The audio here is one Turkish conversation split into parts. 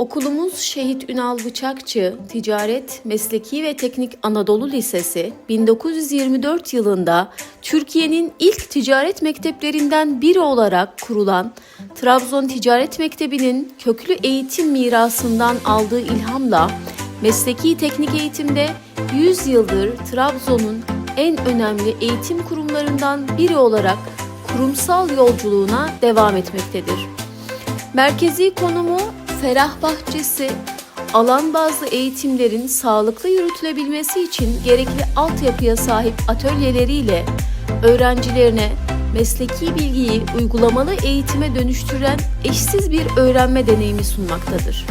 Okulumuz Şehit Ünal Bıçakçı Ticaret, Mesleki ve Teknik Anadolu Lisesi 1924 yılında Türkiye'nin ilk ticaret mekteplerinden biri olarak kurulan Trabzon Ticaret Mektebi'nin köklü eğitim mirasından aldığı ilhamla mesleki teknik eğitimde 100 yıldır Trabzon'un en önemli eğitim kurumlarından biri olarak kurumsal yolculuğuna devam etmektedir. Merkezi konumu ferah bahçesi, alan bazlı eğitimlerin sağlıklı yürütülebilmesi için gerekli altyapıya sahip atölyeleriyle öğrencilerine mesleki bilgiyi uygulamalı eğitime dönüştüren eşsiz bir öğrenme deneyimi sunmaktadır.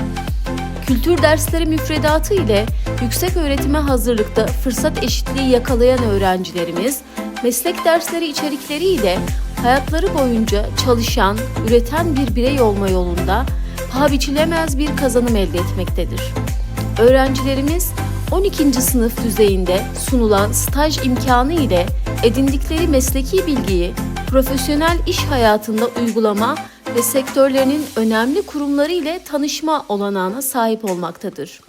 Kültür dersleri müfredatı ile yüksek öğretime hazırlıkta fırsat eşitliği yakalayan öğrencilerimiz, meslek dersleri içerikleriyle hayatları boyunca çalışan, üreten bir birey olma yolunda paha biçilemez bir kazanım elde etmektedir. Öğrencilerimiz 12. sınıf düzeyinde sunulan staj imkanı ile edindikleri mesleki bilgiyi profesyonel iş hayatında uygulama ve sektörlerinin önemli kurumları ile tanışma olanağına sahip olmaktadır.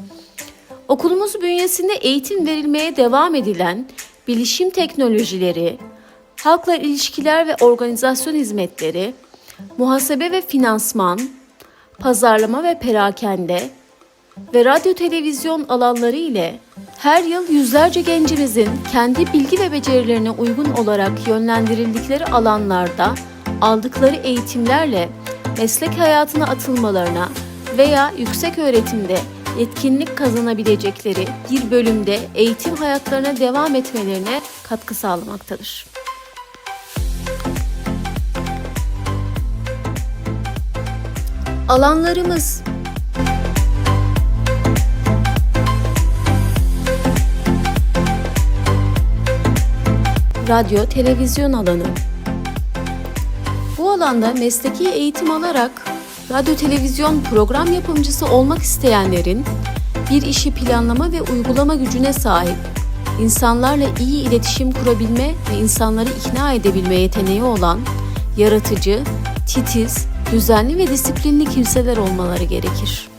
Okulumuz bünyesinde eğitim verilmeye devam edilen bilişim teknolojileri, halkla ilişkiler ve organizasyon hizmetleri, muhasebe ve finansman, pazarlama ve perakende ve radyo televizyon alanları ile her yıl yüzlerce gencimizin kendi bilgi ve becerilerine uygun olarak yönlendirildikleri alanlarda aldıkları eğitimlerle meslek hayatına atılmalarına veya yüksek öğretimde yetkinlik kazanabilecekleri bir bölümde eğitim hayatlarına devam etmelerine katkı sağlamaktadır. Alanlarımız Radyo, televizyon alanı. Bu alanda mesleki eğitim alarak radyo televizyon program yapımcısı olmak isteyenlerin bir işi planlama ve uygulama gücüne sahip, insanlarla iyi iletişim kurabilme ve insanları ikna edebilme yeteneği olan yaratıcı, titiz, düzenli ve disiplinli kimseler olmaları gerekir.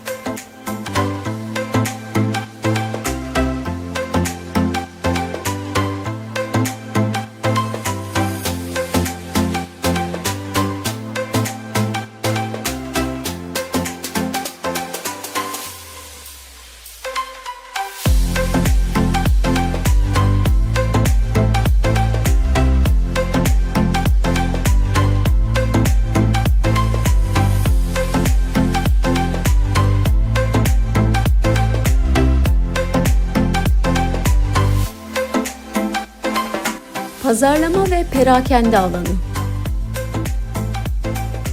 Pazarlama ve perakende alanı.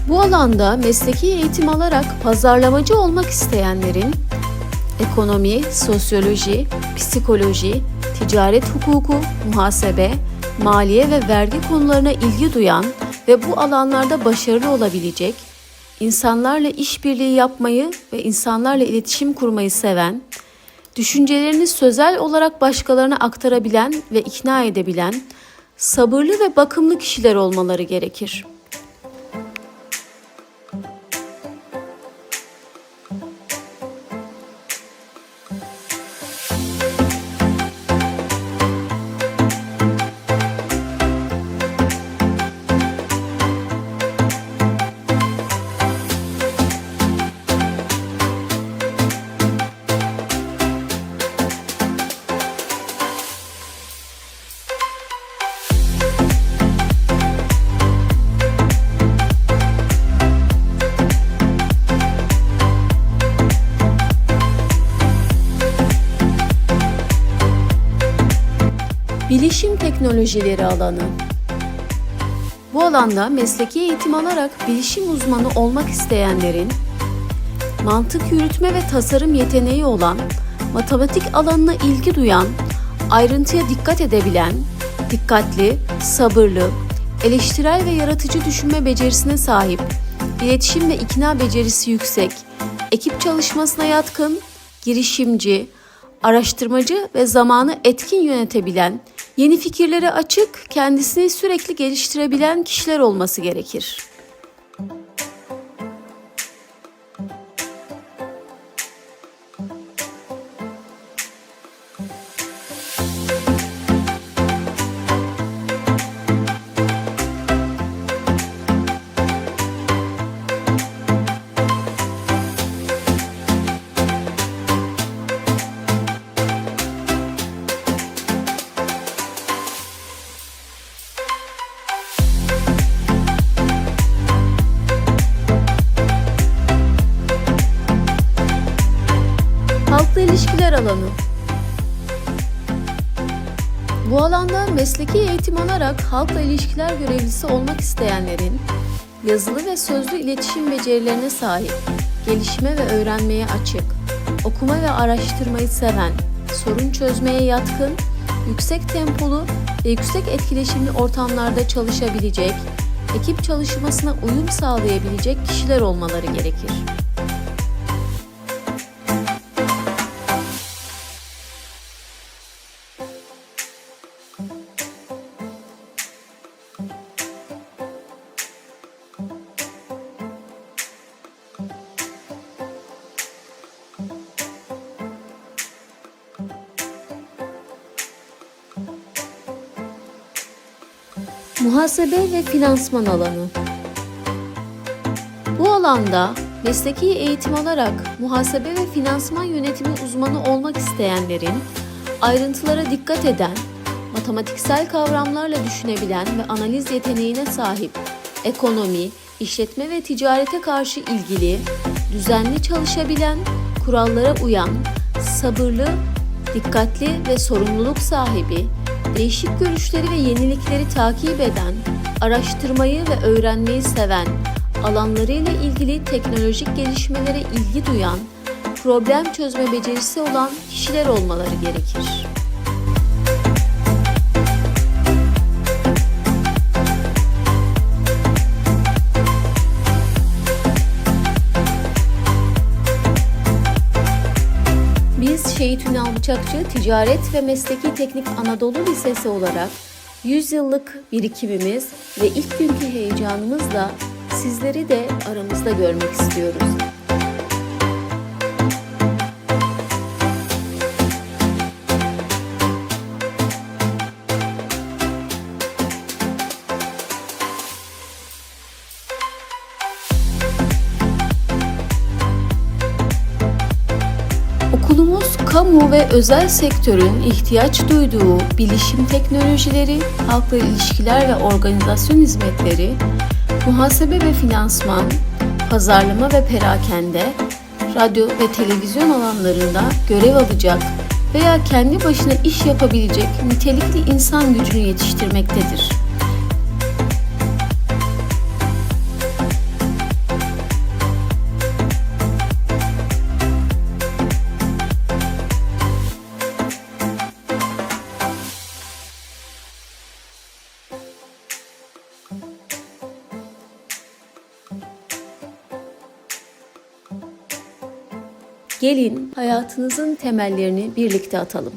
Bu alanda mesleki eğitim alarak pazarlamacı olmak isteyenlerin ekonomi, sosyoloji, psikoloji, ticaret hukuku, muhasebe, maliye ve vergi konularına ilgi duyan ve bu alanlarda başarılı olabilecek, insanlarla işbirliği yapmayı ve insanlarla iletişim kurmayı seven, düşüncelerini sözel olarak başkalarına aktarabilen ve ikna edebilen, sabırlı ve bakımlı kişiler olmaları gerekir. Bilişim teknolojileri alanı. Bu alanda mesleki eğitim alarak bilişim uzmanı olmak isteyenlerin mantık yürütme ve tasarım yeteneği olan, matematik alanına ilgi duyan, ayrıntıya dikkat edebilen, dikkatli, sabırlı, eleştirel ve yaratıcı düşünme becerisine sahip, iletişim ve ikna becerisi yüksek, ekip çalışmasına yatkın, girişimci, araştırmacı ve zamanı etkin yönetebilen, yeni fikirlere açık, kendisini sürekli geliştirebilen kişiler olması gerekir. İlişkiler alanı. Bu alanda mesleki eğitim alarak halkla ilişkiler görevlisi olmak isteyenlerin yazılı ve sözlü iletişim becerilerine sahip, gelişme ve öğrenmeye açık, okuma ve araştırmayı seven, sorun çözmeye yatkın, yüksek tempolu ve yüksek etkileşimli ortamlarda çalışabilecek, ekip çalışmasına uyum sağlayabilecek kişiler olmaları gerekir. Muhasebe ve finansman alanı. Bu alanda mesleki eğitim alarak muhasebe ve finansman yönetimi uzmanı olmak isteyenlerin ayrıntılara dikkat eden, matematiksel kavramlarla düşünebilen ve analiz yeteneğine sahip, ekonomi, işletme ve ticarete karşı ilgili, düzenli çalışabilen, kurallara uyan, sabırlı, dikkatli ve sorumluluk sahibi, değişik görüşleri ve yenilikleri takip eden, araştırmayı ve öğrenmeyi seven, alanlarıyla ilgili teknolojik gelişmelere ilgi duyan, problem çözme becerisi olan kişiler olmaları gerekir. Şehit Ünal Bıçakçı Ticaret ve Mesleki Teknik Anadolu Lisesi olarak 100 yıllık birikimimiz ve ilk günkü heyecanımızla sizleri de aramızda görmek istiyoruz. Kamu ve özel sektörün ihtiyaç duyduğu bilişim teknolojileri, halkla ilişkiler ve organizasyon hizmetleri, muhasebe ve finansman, pazarlama ve perakende, radyo ve televizyon alanlarında görev alacak veya kendi başına iş yapabilecek nitelikli insan gücünü yetiştirmektedir. Gelin hayatınızın temellerini birlikte atalım.